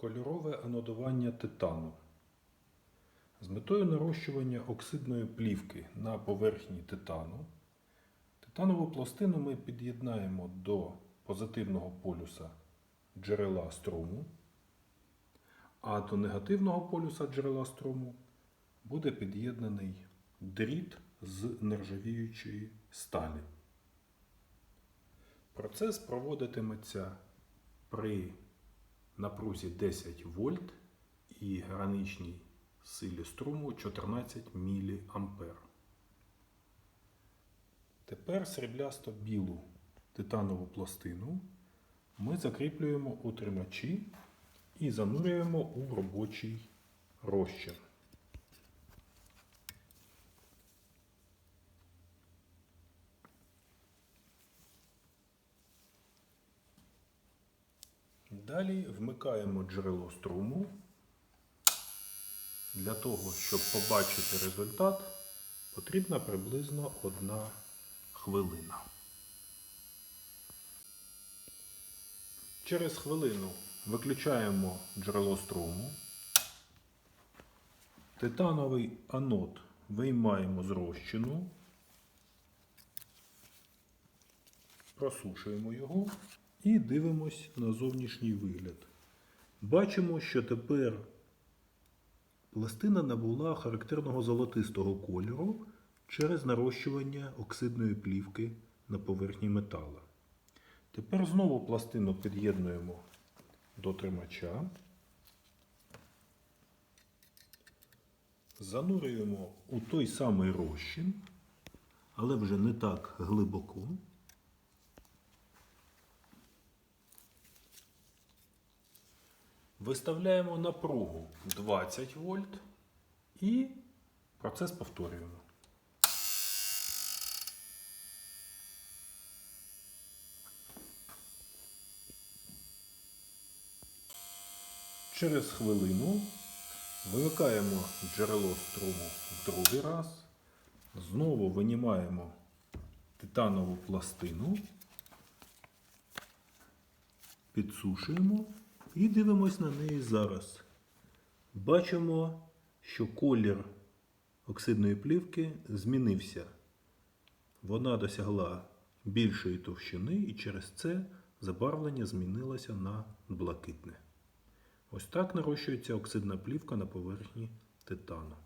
Кольорове анодування титану. З метою нарощування оксидної плівки на поверхні титану, титанову пластину ми під'єднаємо до позитивного полюса джерела струму, а до негативного полюса джерела струму буде під'єднаний дріт з нержавіючої сталі. Процес проводитиметься при напрузі 10 вольт і граничній силі струму 14 мА. Тепер сріблясто білу титанову пластину ми закріплюємо у тримачі і занурюємо у робочий розчин. Далі вмикаємо джерело струму. Для того, щоб побачити результат, потрібна приблизно одна хвилина. Через хвилину виключаємо джерело струму. Титановий анод виймаємо з розчину, просушуємо його і дивимось на зовнішній вигляд. Бачимо, що тепер пластина набула характерного золотистого кольору через нарощування оксидної плівки на поверхні метала. Тепер знову пластину під'єднуємо до тримача. Занурюємо у той самий розчин, але вже не так глибоко. Виставляємо напругу 20 вольт і процес повторюємо. Через хвилину вимикаємо джерело струму в другий раз, знову винімаємо титанову пластину, підсушуємо і дивимось на неї зараз. Бачимо, що колір оксидної плівки змінився. Вона досягла більшої товщини і через це забарвлення змінилося на блакитне. Ось так нарощується оксидна плівка на поверхні титану.